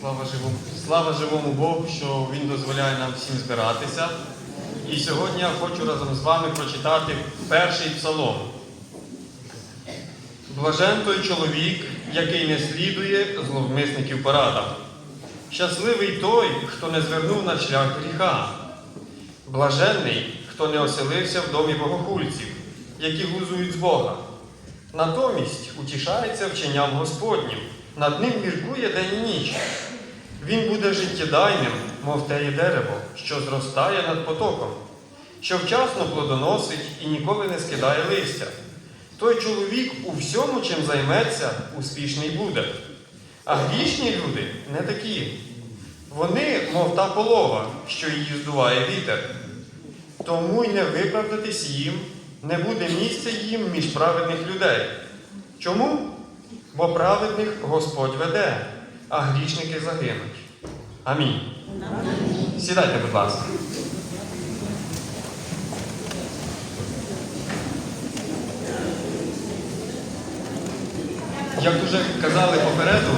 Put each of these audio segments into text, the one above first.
Слава живому, слава живому Богу, що Він дозволяє нам всім збиратися. І сьогодні я хочу разом з вами прочитати перший псалом. Блажен той чоловік, який не слідує зловмисників порадам. Щасливий той, хто не звернув на шлях гріха. Блаженний, хто не оселився в домі богохульців, які глузують з Бога. Натомість утішається вченням Господнім, над ним міркує день і ніч. Він буде життєдайним, мов теє дерево, що зростає над потоком, що вчасно плодоносить і ніколи не скидає листя. Той чоловік у всьому, чим займеться, успішний буде. А грішні люди не такі. Вони, мов та полова, що її здуває вітер. Тому й не виправдатись їм, не буде місця їм між праведних людей. Чому? Бо праведних Господь веде, а грішники загинуть. Амінь. Сідайте, будь ласка. Як вже казали попереду,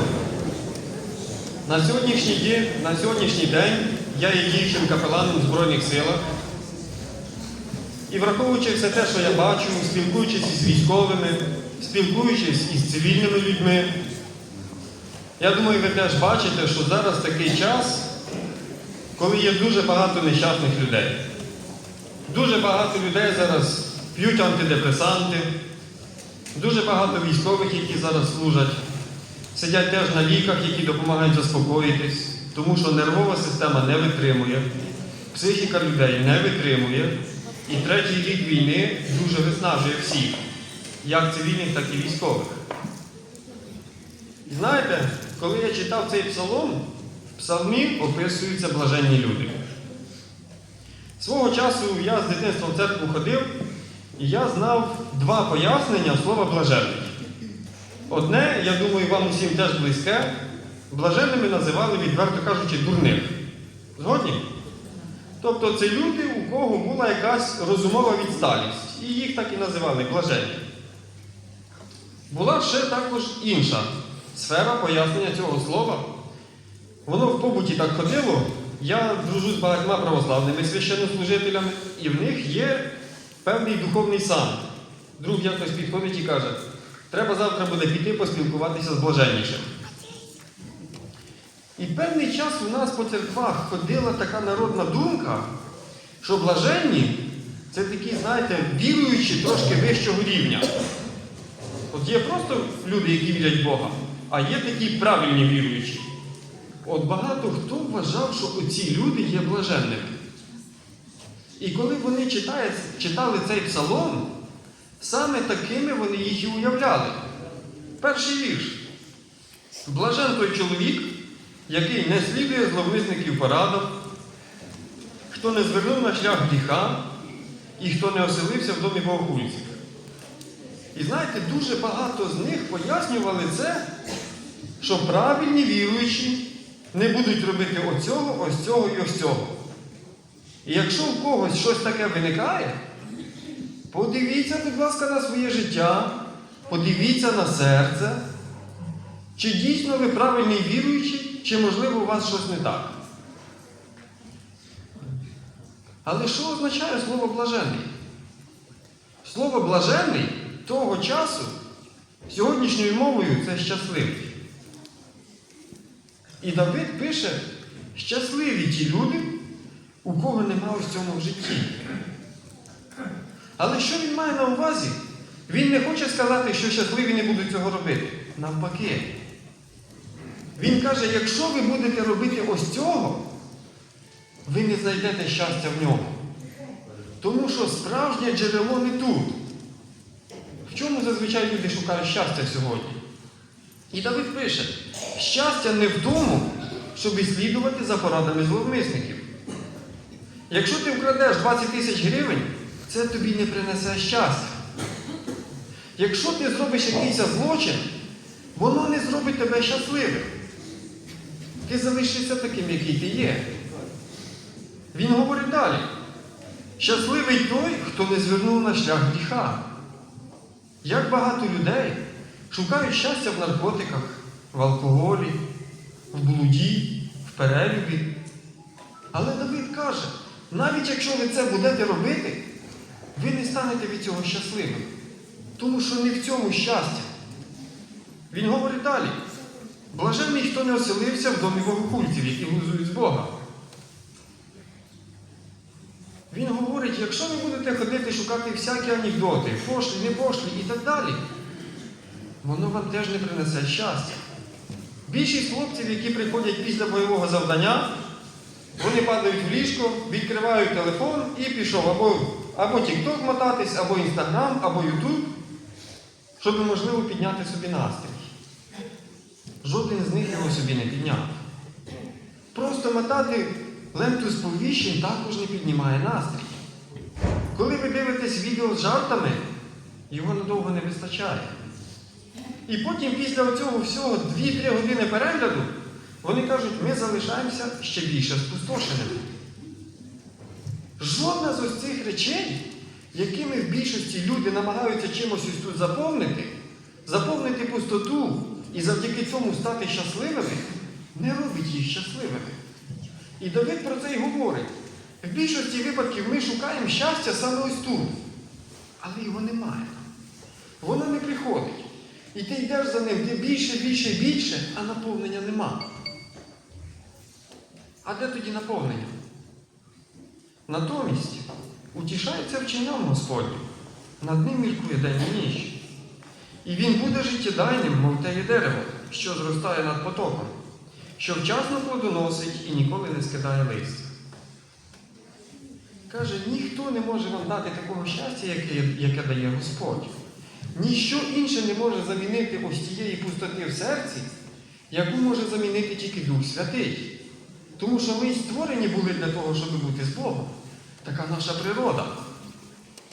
на сьогоднішній день, на сьогоднішній день я є діючим капеланом в Збройних силах. І враховуючи все те, що я бачу, спілкуючись із військовими, спілкуючись із цивільними людьми, я думаю, ви теж бачите, що зараз такий час, коли є дуже багато нещасних людей. Дуже багато людей зараз п'ють антидепресанти, дуже багато військових, які зараз служать, сидять теж на ліках, які допомагають заспокоїтись, тому що нервова система не витримує, психіка людей не витримує. І третій рік війни дуже виснажує всіх, як цивільних, так і військових. І знаєте, коли я читав цей псалом, в псалмі описуються блаженні люди. Свого часу я з дитинства в церкву ходив, і я знав два пояснення слова блаженний. Одне, я думаю, вам усім теж близьке, блаженними називали, відверто кажучи, дурних. Згодні? Тобто це люди, у кого була якась розумова відсталість. І їх так і називали блаженні. Була ще також інша сфера пояснення цього слова. Воно в побуті так ходило. Я дружу з багатьма православними священнослужителями, і в них є певний духовний сан. Друг якось підходить і каже, треба завтра буде піти поспілкуватися з блаженнішим. І певний час у нас по церквах ходила така народна думка, що блаженні це такі, знаєте, віруючі трошки вищого рівня. От є просто люди, які вірять Бога, а є такі правильні віруючі. От багато хто вважав, що оці люди є блаженними. І коли вони читають, читали цей псалом, саме такими вони їх і уявляли. Перший вірш. Блажен той чоловік, який не слідує зловмисників порадам, хто не звернув на шлях гріха і хто не оселився в домі богохульців. І знаєте, дуже багато з них пояснювали це, що правильні віруючі не будуть робити оцього, ось цього і ось цього. І якщо в когось щось таке виникає, подивіться, будь ласка, на своє життя, подивіться на серце, чи дійсно ви правильний віруючий, чи, можливо, у вас щось не так. Але що означає слово блаженний? Слово блаженний того часу сьогоднішньою мовою це щасливий. І Давид пише, щасливі ті люди, у кого нема ось цьому в житті. Але що він має на увазі? Він не хоче сказати, що щасливі не будуть цього робити. Навпаки. Він каже, якщо ви будете робити ось цього, ви не знайдете щастя в ньому. Тому що справжнє джерело не тут. В чому зазвичай люди шукають щастя сьогодні? І Давид пише, щастя не в тому, щоб слідувати за порадами зловмисників. Якщо ти вкрадеш 20 тисяч гривень, це тобі не принесе щастя. Якщо ти зробиш якийсь злочин, воно не зробить тебе щасливим. Ти залишишся таким, який ти є. Він говорить далі. Щасливий той, хто не звернув на шлях гріха. Як багато людей шукають щастя в наркотиках, в алкоголі, в блуді, в перелюбі. Але Давид каже, навіть якщо ви це будете робити, ви не станете від цього щасливим. Тому що не в цьому щастя. Він говорить далі. Блаженний, хто не оселився в домі богохульців, які глузують з Бога. Він говорить, якщо ви будете ходити шукати всякі анекдоти, пошлі, не пошлі і так далі, воно вам теж не принесе щастя. Більшість хлопців, які приходять після бойового завдання, вони падають в ліжко, відкривають телефон і пішов або, або TikTok мотатись, або Instagram, або YouTube, щоб можливо підняти собі настрій. Жоден з них його собі не підняв. Просто мотати ленту сповіщень також не піднімає настрій. Коли ви дивитесь відео з жартами, його надовго не вистачає. І потім після цього всього 2-3 години перегляду вони кажуть, ми залишаємося ще більше спустошеними. Жодна з ось цих речей, якими в більшості люди намагаються чимось ось тут заповнити, заповнити пустоту і завдяки цьому стати щасливими, не робить їх щасливими. І Давид про це й говорить. В більшості випадків ми шукаємо щастя саме ось тут, але його немає. Воно не приходить. І ти йдеш за ним, де більше, більше, більше, а наповнення нема. А де тоді наповнення? Натомість утішається вченням Господнім, над ним міркує день і ніч. І він буде життєдайним, мов те є дерево, що зростає над потоком, що вчасно плодоносить і ніколи не скидає листя. Каже, ніхто не може вам дати такого щастя, яке, яке дає Господь. Ніщо інше не може замінити ось тієї пустоти в серці, яку може замінити тільки Дух Святий. Тому що ми створені були для того, щоб бути з Богом. Така наша природа.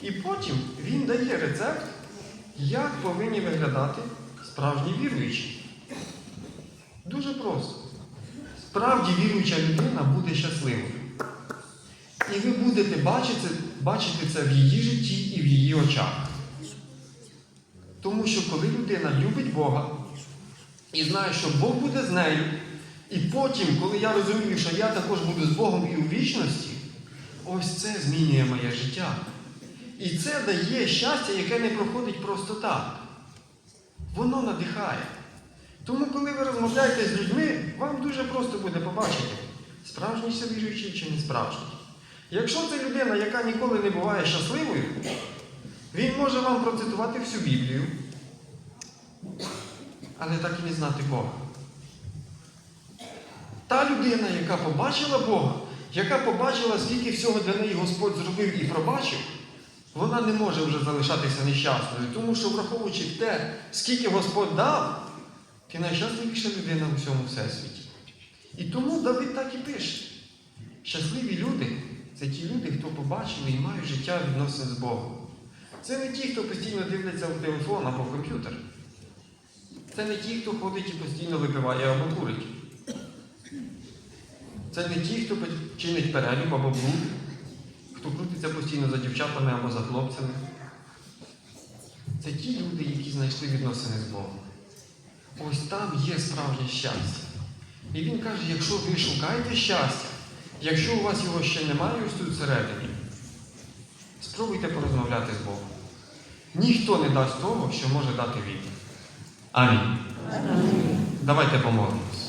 І потім він дає рецепт, як повинні виглядати справжні віруючі. Дуже просто. Справді віруюча людина буде щасливою. І ви будете бачити, бачити це в її житті і в її очах. Тому що коли людина любить Бога і знає, що Бог буде з нею, і потім, коли я розумію, що я також буду з Богом і у вічності, ось це змінює моє життя. І це дає щастя, яке не проходить просто так. Воно надихає. Тому, коли ви розмовляєте з людьми, вам дуже просто буде побачити, справжній це віруючий чи не справжній. Якщо це людина, яка ніколи не буває щасливою, він може вам процитувати всю Біблію, але так і не знати Бога. Та людина, яка побачила Бога, яка побачила, скільки всього для неї Господь зробив і пробачив, вона не може вже залишатися нещасною, тому що, враховуючи те, скільки Господь дав, ти найщасливіша людина у всьому всесвіті. І тому Давид так і пише. Щасливі люди це ті люди, хто побачили і мають життя відносин з Богом. Це не ті, хто постійно дивляться в телефон або в комп'ютер. Це не ті, хто ходить і постійно випиває або курить. Це не ті, хто чинить перелюб або блуд, хто крутиться постійно за дівчатами або за хлопцями. Це ті люди, які знайшли відносини з Богом. Ось там є справжнє щастя. І він каже, якщо ви шукаєте щастя, якщо у вас його ще немає ось тут всередині, спробуйте порозмовляти з Богом. Ніхто не дасть того, що може дати він. Амінь. Давайте помолимось.